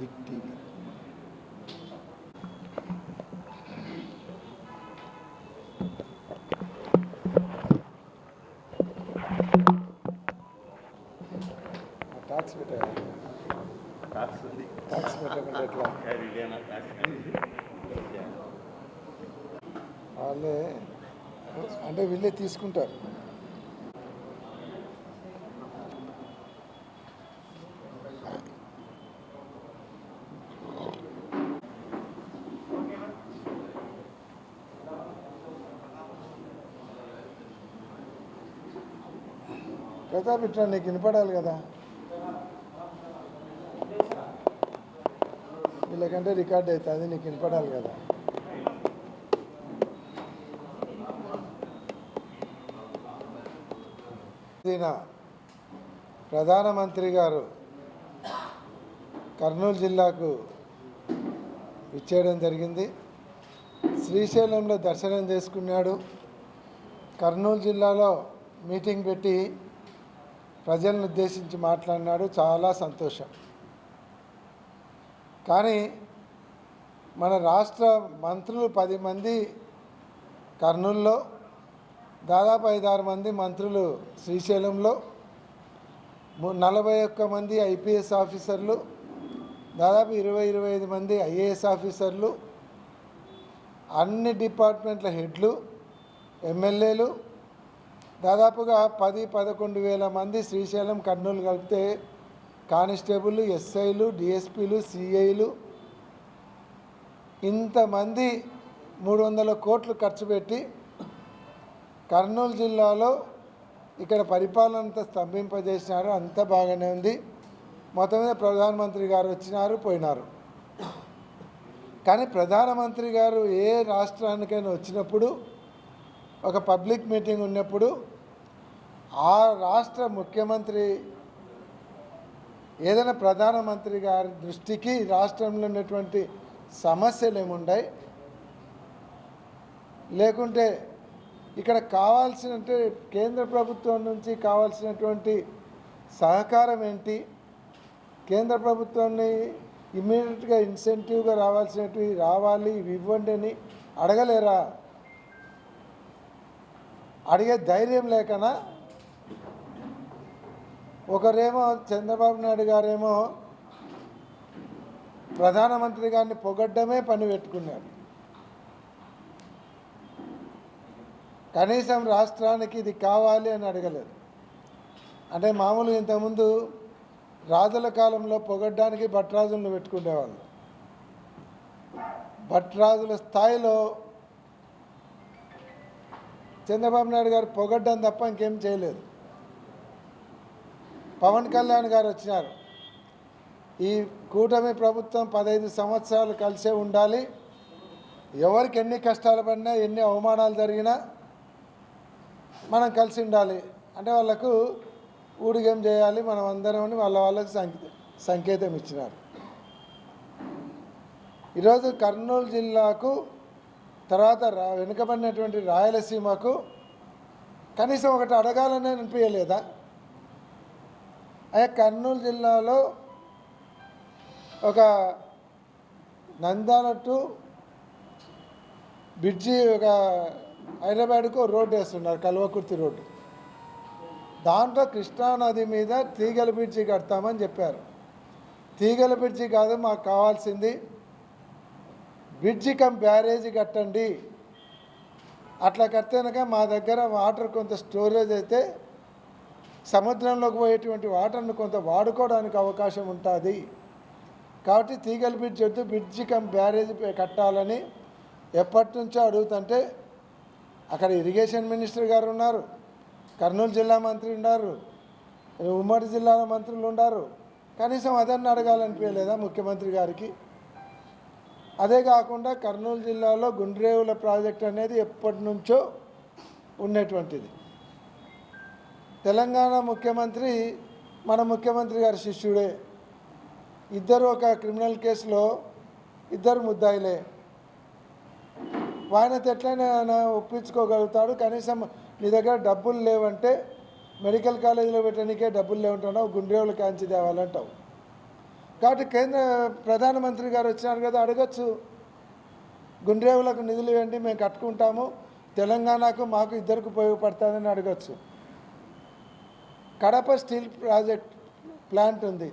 Big TV tax పెట్టాలి tax పెట్టకుండా ఎట్లా వాళ్ళే అంటే వీళ్ళే తీసుకుంటారు. ప్రతాప్ ఇట్లా నీకు వినపడాలి కదా? వీళ్ళకంటే రికార్డ్ అవుతుంది నీకు వినపడాలి కదా? ఈయన ప్రధానమంత్రి గారు కర్నూలు జిల్లాకు ఇచ్చేయడం జరిగింది. శ్రీశైలంలో దర్శనం చేసుకున్నాడు. కర్నూలు జిల్లాలో మీటింగ్ పెట్టి ప్రజలను ఉద్దేశించి మాట్లాడినాడు చాలా సంతోషం. కానీ మన రాష్ట్ర మంత్రులు పది మంది కర్నూలులో దాదాపు ఐదారు మంది మంత్రులు శ్రీశైలంలో నలభై ఒక్క మంది ఐపీఎస్ ఆఫీసర్లు దాదాపు ఇరవై ఇరవై ఐదు మంది ఐఏఎస్ ఆఫీసర్లు అన్ని డిపార్ట్మెంట్ల హెడ్లు ఎమ్మెల్యేలు దాదాపుగా పది పదకొండు వేల మంది శ్రీశైలం కర్నూలు కలిపితే కానిస్టేబుల్ ఎస్ఐలు డిఎస్పీలు సిఐలు ఇంతమంది మూడు వందల కోట్లు ఖర్చు పెట్టి కర్నూలు జిల్లాలో ఇక్కడ పరిపాలనంతా స్తంభింపజేసినారు. అంతా బాగానే ఉంది. మొత్తం మీద ప్రధానమంత్రి గారు వచ్చినారు పోయినారు. కానీ ప్రధానమంత్రి గారు ఏ రాష్ట్రానికైనా వచ్చినప్పుడు ఒక పబ్లిక్ మీటింగ్ ఉన్నప్పుడు ఆ రాష్ట్ర ముఖ్యమంత్రి ఏదైనా ప్రధానమంత్రి గారి దృష్టికి రాష్ట్రంలో ఉన్నటువంటి సమస్యలు ఏముండయి? లేకుంటే ఇక్కడ కావాల్సిన కేంద్ర ప్రభుత్వం నుంచి కావాల్సినటువంటి సహకారం ఏంటి? కేంద్ర ప్రభుత్వాన్ని ఇమ్మీడియట్గా ఇన్సెంటివ్గా రావాల్సినవి రావాలి ఇవి ఇవ్వండి అని అడగలేరా? అడిగే ధైర్యం లేకనా? ఒకరేమో చంద్రబాబు నాయుడు గారేమో ప్రధానమంత్రి గారిని పొగడ్డమే పని పెట్టుకున్నారు. కనీసం రాష్ట్రానికి ఇది కావాలి అని అడగలేదు. అంటే మామూలు ఇంతకుముందు రాజుల కాలంలో పొగడ్డానికి భట్రాజులను పెట్టుకునేవాళ్ళు భట్రాజుల స్థాయిలో చంద్రబాబు నాయుడు గారు పొగడ్డం తప్ప ఇంకేం చేయలేదు. పవన్ కళ్యాణ్ గారు వచ్చినారు. ఈ కూటమి ప్రభుత్వం పదహైదు సంవత్సరాలు కలిసే ఉండాలి. ఎవరికి ఎన్ని కష్టాలు పడినా ఎన్ని అవమానాలు జరిగినా మనం కలిసి ఉండాలి. అంటే వాళ్ళకు ఊడిగం చేయాలి? మనం అందరం అని వాళ్ళ వాళ్ళకి సంకేతం ఇచ్చినారు. ఈరోజు కర్నూలు జిల్లాకు తర్వాత రా వెనుకబడినటువంటి రాయలసీమకు కనీసం ఒకటి అడగాలని అనిపించలేదా? అయ్యా కర్నూలు జిల్లాలో ఒక నంద్యాల టు బ్రిడ్జి ఒక హైదరాబాద్కు రోడ్డు వేస్తున్నారు కల్వకుర్తి రోడ్డు. దాంట్లో కృష్ణానది మీద తీగల బ్రిడ్జి కడతామని చెప్పారు. తీగల బ్రిడ్జి కాదు మాకు కావాల్సింది బ్రిడ్జి కమ్ బ్యారేజీ కట్టండి. అట్లా కడితేనక మా దగ్గర వాటర్ కొంత స్టోరేజ్ అయితే సముద్రంలోకి పోయేటువంటి వాటర్ను కొంత వాడుకోవడానికి అవకాశం ఉంటుంది. కాబట్టి తీగల బ్రిడ్జ్ వద్దు బ్రిడ్జి కమ్ బ్యారేజ్ పే- కట్టాలని ఎప్పటి నుంచో అడుగుతుంటే అక్కడ ఇరిగేషన్ మినిస్టర్ గారు ఉన్నారు కర్నూలు జిల్లా మంత్రి ఉన్నారు ఉమ్మడి జిల్లాల మంత్రులు ఉన్నారు. కనీసం అదన్ని అడగాలనిపించలేదా ముఖ్యమంత్రి గారికి? అదే కాకుండా కర్నూలు జిల్లాలో గుండ్రేవుల ప్రాజెక్ట్ అనేది ఎప్పటి నుంచో ఉన్నటువంటిది తెలంగాణ ముఖ్యమంత్రి మన ముఖ్యమంత్రి గారి శిష్యుడే. ఇద్దరు ఒక క్రిమినల్ కేసులో ఇద్దరు ముద్దాయిలే. ఆయన ఎట్లయినా ఆయన ఒప్పించుకోగలుగుతాడు. కనీసం నీ దగ్గర డబ్బులు లేవంటే మెడికల్ కాలేజీలో పెట్టడానికే డబ్బులు లేవంటున్నావు గుండ్రేవుల కాంచి తేవాలంటావు కాబట్టి కేంద్ర ప్రధానమంత్రి గారు వచ్చినారు కదా అడగచ్చు. గుండ్రేవులకు నిధులు ఇవ్వండి మేము కట్టుకుంటాము. తెలంగాణకు మాకు ఇద్దరికి ఉపయోగపడుతుందని అడగచ్చు. కడప స్టీల్ ప్రాజెక్ట్ ప్లాంట్ ఉంది.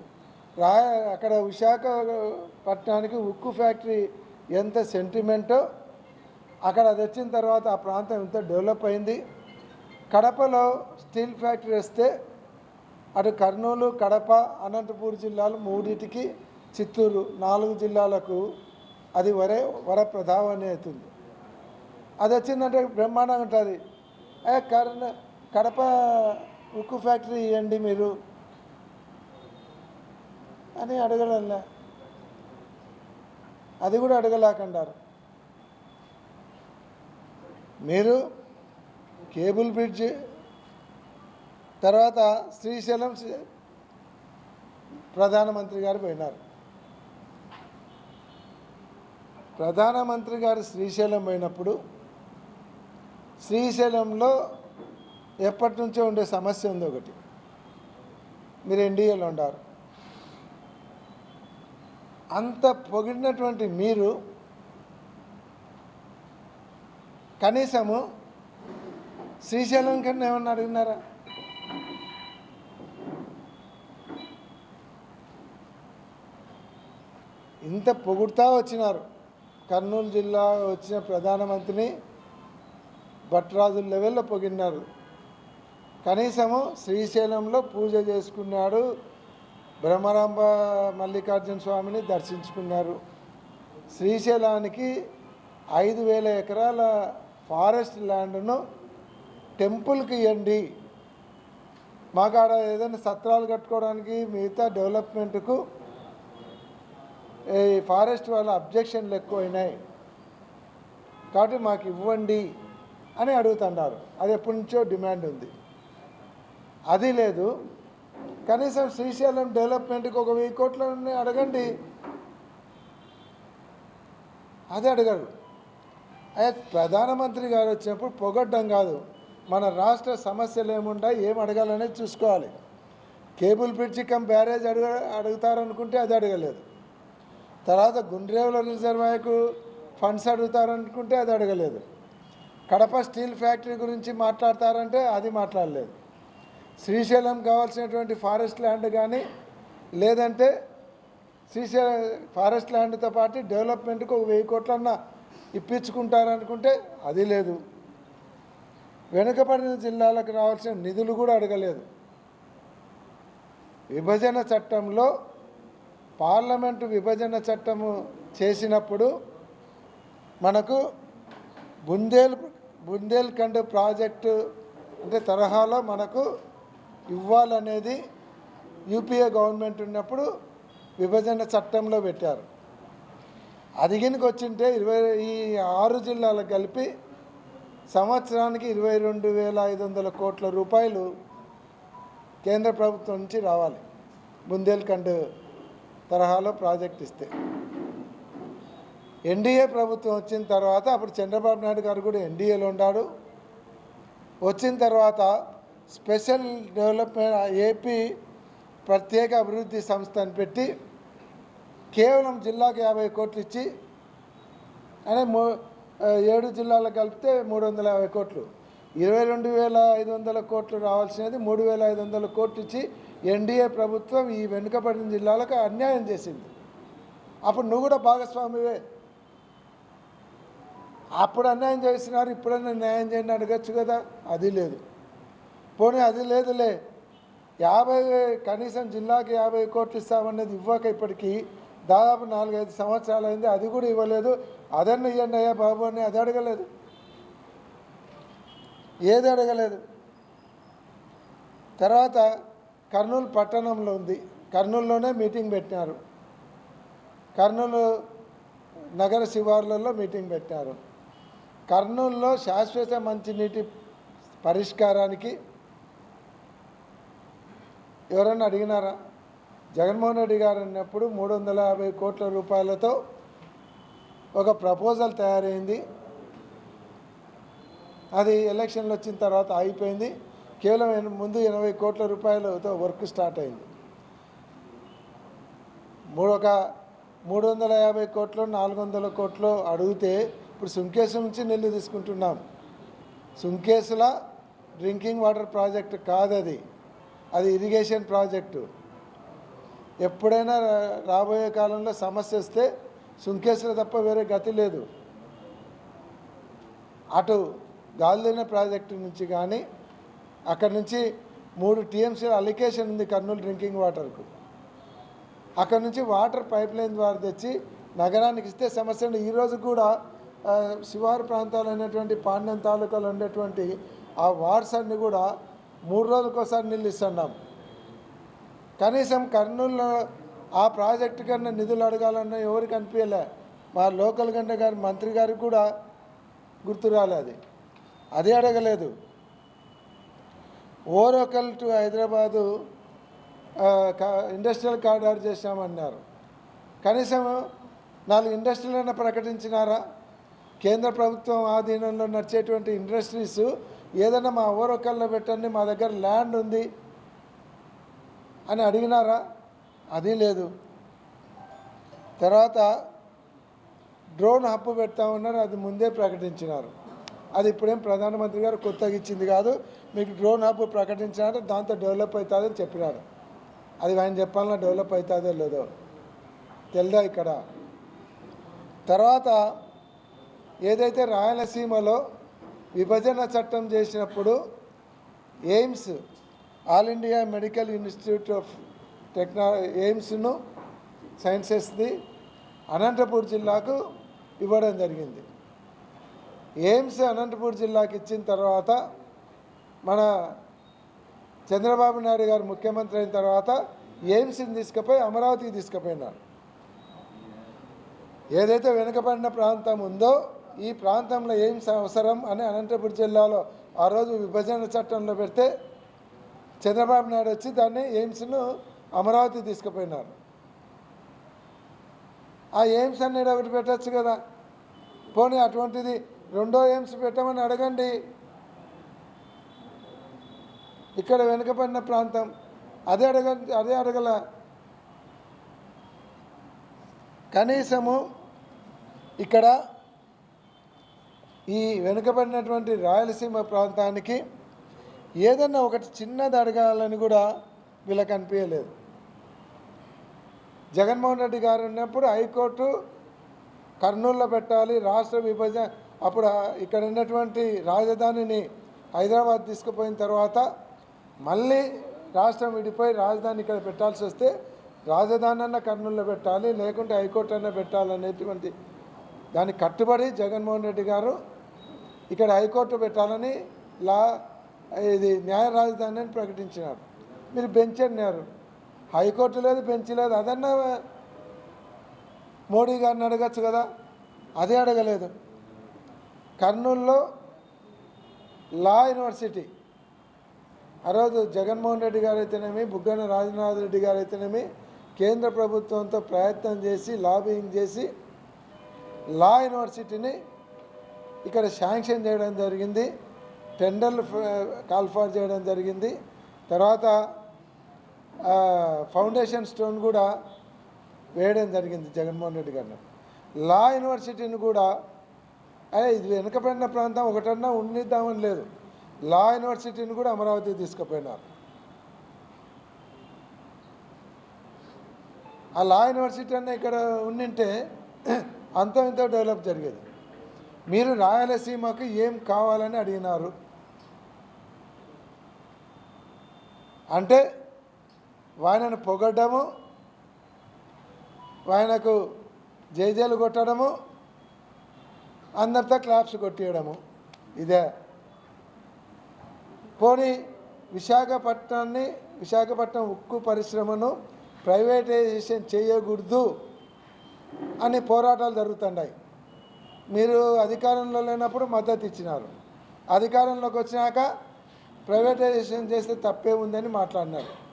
రా అక్కడ విశాఖపట్నానికి ఉక్కు ఫ్యాక్టరీ ఎంత సెంటిమెంటో అక్కడ అది వచ్చిన తర్వాత ఆ ప్రాంతం ఎంత డెవలప్ అయింది. కడపలో స్టీల్ ఫ్యాక్టరీ వస్తే అటు కర్నూలు కడప అనంతపూర్ జిల్లాలు మూడింటికి చిత్తూరు. నాలుగు జిల్లాలకు అది వరే వర ప్రధావని అవుతుంది అది వచ్చిందంటే బ్రహ్మాండంగా ఉంటుంది. ఏ కర్ణ కడప ఉక్కు ఫ్యాక్టరీ ఇవ్వండి మీరు అని అడగలే అది కూడా అడగలేకండారు. మీరు కేబుల్ బ్రిడ్జ్ తర్వాత శ్రీశైలం ప్రధానమంత్రి గారు పోయినారు. ప్రధానమంత్రి గారు శ్రీశైలం పోయినప్పుడు శ్రీశైలంలో ఎప్పటి నుంచో ఉండే సమస్య ఉంది ఒకటి. మీరు ఎన్డీఏలో ఉండారు. అంత పొగిడినటువంటి మీరు కనీసము శ్రీశైలం కన్నా ఏమన్నా అడిగినారా? ఇంత పొగుడుతా వచ్చినారు. కర్నూలు జిల్లా వచ్చిన ప్రధానమంత్రిని భట్రాజు లెవెల్లో పొగిడినారు. కనీసము శ్రీశైలంలో పూజ చేసుకున్నాడు బ్రహ్మరాంబ మల్లికార్జున స్వామిని దర్శించుకున్నారు. శ్రీశైలానికి ఐదు వేల ఎకరాల ఫారెస్ట్ ల్యాండ్ను టెంపుల్కి ఇవ్వండి మాకాడ ఏదైనా సత్రాలు కట్టుకోవడానికి మిగతా డెవలప్మెంట్కు ఈ ఫారెస్ట్ వాళ్ళ అబ్జెక్షన్లు ఎక్కువైనాయి. కాబట్టి మాకు ఇవ్వండి అని అడుగుతున్నారు. అది ఎప్పటి నుంచో డిమాండ్ ఉంది. అది లేదు. కనీసం శ్రీశైలం డెవలప్మెంట్కి ఒక వెయ్యి కోట్లని అడగండి. అది అడగరు. అయ్యా ప్రధానమంత్రి గారు వచ్చినప్పుడు పొగడ్డం కాదు. మన రాష్ట్ర సమస్యలు ఏముండా ఏం అడగాలనేది చూసుకోవాలి. కేబుల్ బ్రిడ్జ్ కమ్ బ్యారేజ్ అడుగు అడుగుతారనుకుంటే అది అడగలేదు. తర్వాత గుండ్రేవుల రిజర్వాయర్కు ఫండ్స్ అడుగుతారనుకుంటే అది అడగలేదు. కడప స్టీల్ ఫ్యాక్టరీ గురించి మాట్లాడతారంటే అది మాట్లాడలేదు. శ్రీశైలం కావాల్సినటువంటి ఫారెస్ట్ ల్యాండ్ కానీ లేదంటే శ్రీశైలం ఫారెస్ట్ ల్యాండ్తో పాటు డెవలప్మెంట్కి ఒక వెయ్యి కోట్లన్నా ఇప్పించుకుంటారనుకుంటే అది లేదు. వెనుకబడిన జిల్లాలకు రావాల్సిన నిధులు కూడా అడగలేదు. విభజన చట్టంలో పార్లమెంటు విభజన చట్టము చేసినప్పుడు మనకు బుందేల్ బుందేల్ఖండ్ ప్రాజెక్టు అంటే తరహాలో మనకు ఇవ్వాలనేది యూపీఏ గవర్నమెంట్ ఉన్నప్పుడు విభజన చట్టంలో పెట్టారు. అదిగినికి వచ్చింటే ఇరవై ఈ ఆరు జిల్లాలకు కలిపి సంవత్సరానికి ఇరవై రెండు వేల ఐదు వందల కోట్ల రూపాయలు కేంద్ర ప్రభుత్వం నుంచి రావాలి. బుందేల్ఖండ్ తరహాలో ప్రాజెక్ట్ ఇస్తే. ఎన్డీఏ ప్రభుత్వం వచ్చిన తర్వాత అప్పుడు చంద్రబాబు నాయుడు గారు కూడా ఎన్డీఏలో ఉన్నాడు వచ్చిన తర్వాత స్పెషల్ డెవలప్మెంట్ ఏపీ ప్రత్యేక అభివృద్ధి సంస్థ అని పెట్టి కేవలం జిల్లాకు యాభై కోట్లు ఇచ్చి అనే మూ ఏడు జిల్లాలకు కలిపితే మూడు వందల యాభై కోట్లు. ఇరవై రెండు వేల ఐదు వందల కోట్లు రావాల్సినది మూడు వేల ఐదు వందల కోట్లు ఇచ్చి ఎన్డీఏ ప్రభుత్వం ఈ వెనుకబడిన జిల్లాలకు అన్యాయం చేసింది. అప్పుడు నువ్వు కూడా భాగస్వామివే. అప్పుడు అన్యాయం చేసినారు ఇప్పుడన్నా న్యాయం చేయండి అడగచ్చు కదా. అది లేదు. పోనీ అది లేదులే. యాభై కనీసం జిల్లాకి యాభై కోట్లు ఇస్తామనేది ఇవ్వక ఇప్పటికీ దాదాపు నాలుగైదు సంవత్సరాలు అయింది అది కూడా ఇవ్వలేదు. అదన్న ఇవ్వండి అయ్యా బాబు అని అది అడగలేదు. ఏది అడగలేదు? తర్వాత కర్నూలు పట్టణంలో ఉంది. కర్నూలులోనే మీటింగ్ పెట్టినారు కర్నూలు నగర శివార్లలో మీటింగ్ పెట్టారు. కర్నూలులో శాశ్వత మంచినీటి పరిష్కారానికి ఎవరన్నా అడిగినారా? జగన్మోహన్ రెడ్డి గారు అన్నప్పుడు మూడు వందల యాభై కోట్ల రూపాయలతో ఒక ప్రపోజల్ తయారైంది. అది ఎలక్షన్లు వచ్చిన తర్వాత అయిపోయింది కేవలం ముందు ఎనభై కోట్ల రూపాయలతో వర్క్ స్టార్ట్ అయింది. మూడొక మూడు వందల యాభై కోట్లు నాలుగు వందల కోట్లు అడిగితే ఇప్పుడు సుంకేసు నుంచి నీళ్ళు తీసుకుంటున్నాం. సుంకేసుల డ్రింకింగ్ వాటర్ ప్రాజెక్ట్ కాదు అది అది ఇరిగేషన్ ప్రాజెక్టు. ఎప్పుడైనా రాబోయే కాలంలో సమస్య వస్తే సుంకేసులు తప్ప వేరే గతి లేదు. అటు గాలిదిన ప్రాజెక్టు నుంచి కానీ అక్కడ నుంచి మూడు టీఎంసీ అలికేషన్ ఉంది కర్నూలు డ్రింకింగ్ వాటర్కు. అక్కడ నుంచి వాటర్ పైప్ లైన్ ద్వారా తెచ్చి నగరానికి ఇస్తే సమస్య ఉండదు. ఈ కూడా శివారు ప్రాంతాలు అయినటువంటి పాండ్యం తాలూకాలో ఉండేటువంటి ఆ వార్డ్స్ అన్ని కూడా మూడు రోజులకోసారి నీళ్ళు ఇస్తున్నాం. కనీసం కర్నూలులో ఆ ప్రాజెక్టు కన్నా నిధులు అడగాలన్నా ఎవరికి అనిపించలే. మా లోకల్ గంట గారి మంత్రి గారికి కూడా గుర్తు రాలేదు అది అడగలేదు. Orvakal to Hyderabad industrial corridor చేశామన్నారు. కనీసం నాలుగు ఇండస్ట్రీలను ప్రకటించినారా? కేంద్ర ప్రభుత్వం ఆధీనంలో నడిచేటువంటి ఇండస్ట్రీస్ ఏదైనా మా ఓరోకల్లో పెట్టండి మా దగ్గర ల్యాండ్ ఉంది అని అడిగినారా? అది లేదు. తర్వాత డ్రోన్ హబ్ పెడతామన్నారు అది ముందే ప్రకటించినారు. అది ఇప్పుడేం ప్రధానమంత్రి గారు కొత్తగా ఇచ్చింది కాదు మీకు డ్రోన్ హబ్ ప్రకటించినారు దాంతో డెవలప్ అవుతుందని చెప్పినారు అది ఆయన చెప్పాలన్నా డెవలప్ అవుతుందో లేదో తెలుదా ఇక్కడ? తర్వాత ఏదైతే రాయలసీమలో విభజన చట్టం చేసినప్పుడు AIIMS all India medical institute of టెక్నా ఎయిమ్స్ను సైన్సెస్ది అనంతపూర్ జిల్లాకు ఇవ్వడం జరిగింది. ఎయిమ్స్ అనంతపూర్ జిల్లాకి ఇచ్చిన తర్వాత మన చంద్రబాబు నాయుడు గారు ముఖ్యమంత్రి అయిన తర్వాత ఎయిమ్స్ని తీసుకుపోయి అమరావతికి తీసుకుపోయినారు. ఏదైతే వెనుకబడిన ప్రాంతం ఉందో ఈ ప్రాంతంలో ఎయిమ్స్ అవసరం అని అనంతపురం జిల్లాలో ఆ రోజు విభజన చట్టంలో పెడితే చంద్రబాబు నాయుడు వచ్చి దాన్ని ఎయిమ్స్ను అమరావతి తీసుకుపోయినారు. ఆ ఎయిమ్స్ అనేది ఒకటి పెట్టచ్చు కదా. పోనీ అటువంటిది రెండో ఎయిమ్స్ పెట్టమని అడగండి. ఇక్కడ వెనుకబడిన ప్రాంతం. అదే అడగ అదే అడగల. కనీసము ఇక్కడ ఈ వెనుకబడినటువంటి రాయలసీమ ప్రాంతానికి ఏదన్నా ఒకటి చిన్నది అడగాలని కూడా వీళ్ళకి అనిపించలేదు. జగన్మోహన్ రెడ్డి గారు ఉన్నప్పుడు హైకోర్టు కర్నూలులో పెట్టాలి రాష్ట్ర విభజన అప్పుడు ఇక్కడ ఉన్నటువంటి రాజధానిని హైదరాబాద్ తీసుకుపోయిన తర్వాత మళ్ళీ రాష్ట్రం విడిపోయి రాజధాని ఇక్కడ పెట్టాల్సి వస్తే రాజధాని అన్న కర్నూలులో పెట్టాలి లేకుంటే హైకోర్టు అన్న పెట్టాలనేటువంటి దానికి కట్టుబడి జగన్మోహన్ రెడ్డి గారు ఇక్కడ హైకోర్టు పెట్టాలని లా ఇది న్యాయ రాజధాని అని ప్రకటించినారు. మీరు బెంచ్ అన్నారు. హైకోర్టు లేదు బెంచ్ లేదు అదన్నా మోడీ గారిని అడగచ్చు కదా? అదే అడగలేదు. కర్నూలులో లా యూనివర్సిటీ ఆ రోజు జగన్మోహన్ రెడ్డి గారు అయితేనేమి బుగ్గన రాజనాథ్ రెడ్డి గారు అయితేనేమి కేంద్ర ప్రభుత్వంతో ప్రయత్నం చేసి లాబింగ్ చేసి లా యూనివర్సిటీని ఇక్కడ శాంక్షన్ చేయడం జరిగింది. టెండర్లు కాల్ఫార్ చేయడం జరిగింది. తర్వాత ఫౌండేషన్ స్టోన్ కూడా వేయడం జరిగింది జగన్మోహన్ రెడ్డి గారిని. లా యూనివర్సిటీని కూడా అదే ఇది వెనుకబడిన ప్రాంతం ఒకటన్నా ఉండిద్దామని లేదు. లా యూనివర్సిటీని కూడా అమరావతి తీసుకుపోయినారు. ఆ లా యూనివర్సిటీ అన్న ఇక్కడ ఉండింటే అంత ఇంత డెవలప్ జరిగేది. మీరు రాయలసీమకు ఏం కావాలని అడిగినారు? అంటే ఆయనను పొగడ్డము ఆయనకు జైజేలు కొట్టడము అందరితో క్లాప్స్ కొట్టేయడము. ఇదే. పోనీ విశాఖపట్నాన్ని విశాఖపట్నం ఉక్కు పరిశ్రమను ప్రైవేటైజేషన్ చేయకూడదు అని పోరాటాలు జరుగుతున్నాయి మీరు అధికారంలో లేనప్పుడు మద్దతు ఇచ్చినారు. అధికారంలోకి వచ్చినాక ప్రైవేటైజేషన్ చేస్తే తప్పే ఉందని మాట్లాడినారు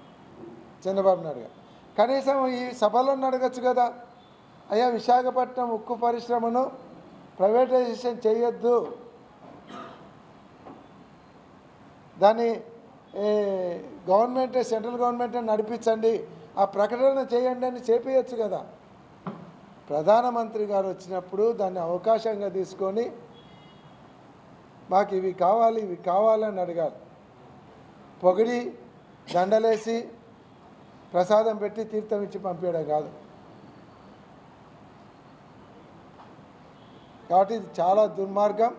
చంద్రబాబు నాయుడు గారు. కనీసం ఈ సభలో అడగచ్చు కదా. అయ్యా విశాఖపట్నం ఉక్కు పరిశ్రమను ప్రైవేటైజేషన్ చేయొద్దు. దాన్ని గవర్నమెంటే సెంట్రల్ గవర్నమెంటే నడిపించండి. ఆ ప్రకటన చేయండి అని చేపించచ్చు కదా. ప్రధానమంత్రి గారు వచ్చినప్పుడు దాన్ని అవకాశంగా తీసుకొని మాకు ఇవి కావాలి ఇవి కావాలని అడగాలి పొగిడి దండలేసి ప్రసాదం పెట్టి తీర్థం ఇచ్చి పంపించడం కాదు. కాబట్టి ఇది చాలా దుర్మార్గం.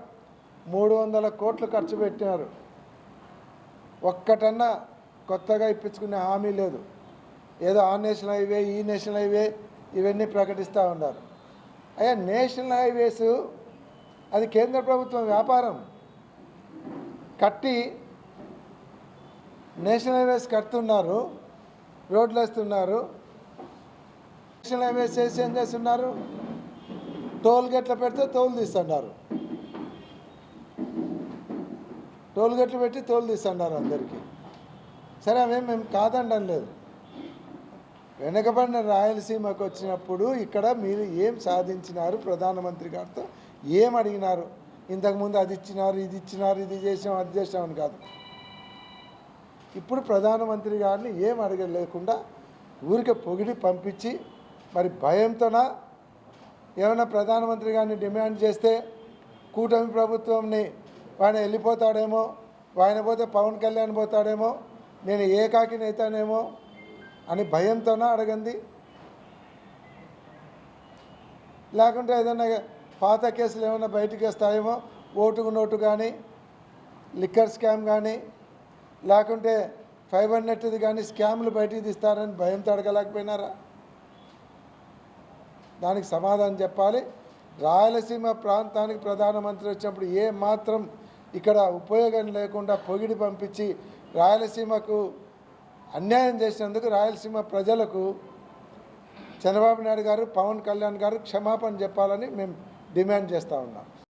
మూడు వందల కోట్లు ఖర్చు పెట్టినారు. ఒక్కటన్నా కొత్తగా ఇప్పించుకునే హామీ లేదు. ఏదో ఆ నేషనల్ హైవే ఈ నేషనల్ హైవే ఇవన్నీ ప్రకటిస్తూ ఉన్నారు. అయ్యా నేషనల్ హైవేస్ అది కేంద్ర ప్రభుత్వం వ్యాపారం. కట్టి నేషనల్ హైవేస్ కడుతున్నారు రోడ్లు వేస్తున్నారు నేషనల్ హైవేస్ చేసి ఏం చేస్తున్నారు? టోల్ గేట్లు పెడితే తోలు తీస్తున్నారు. టోల్ గేట్లు పెట్టి తోలు తీస్తున్నారు అందరికీ. సరే అవేం మేము కాదండం లేదు. వెనకబడిన రాయలసీమకు వచ్చినప్పుడు ఇక్కడ మీరు ఏం సాధించినారు ప్రధానమంత్రి గారితో? ఏం అడిగినారు? ఇంతకుముందు అది ఇచ్చినారు ఇది ఇచ్చినారు ఇది చేసాం అది చేసామని కాదు. ఇప్పుడు ప్రధానమంత్రి గారిని ఏం అడగలేకుండా ఊరికే పొగిడి పంపించి మరి భయంతోనా ఏమైనా ప్రధానమంత్రి గారిని డిమాండ్ చేస్తే కూటమి ప్రభుత్వంని ఆయన వెళ్ళిపోతాడేమో ఆయన పోతే పవన్ కళ్యాణ్ పోతాడేమో నేను ఏకాకిని అవుతానేమో అని భయంతోనే అడగంది. లేకుంటే ఏదైనా పాత కేసులు ఏమైనా బయటికి వస్తాయేమో ఓటుకు నోటు కానీ లిక్కర్ స్కామ్ కానీ లేకుంటే ఫైబర్ నెట్ది కానీ స్కామ్లు బయటికి తీస్తారని భయంతో అడగలేకపోయినారా? దానికి సమాధానం చెప్పాలి. రాయలసీమ ప్రాంతానికి ప్రధానమంత్రి వచ్చినప్పుడు ఏ మాత్రం ఇక్కడ ఉపయోగం లేకుండా పొగిడి పంపించి రాయలసీమకు అన్యాయం చేసినందుకు రాయలసీమ ప్రజలకు చంద్రబాబు నాయుడు గారు పవన్ కళ్యాణ్ గారు క్షమాపణ చెప్పాలని మేము డిమాండ్ చేస్తూ ఉన్నాం.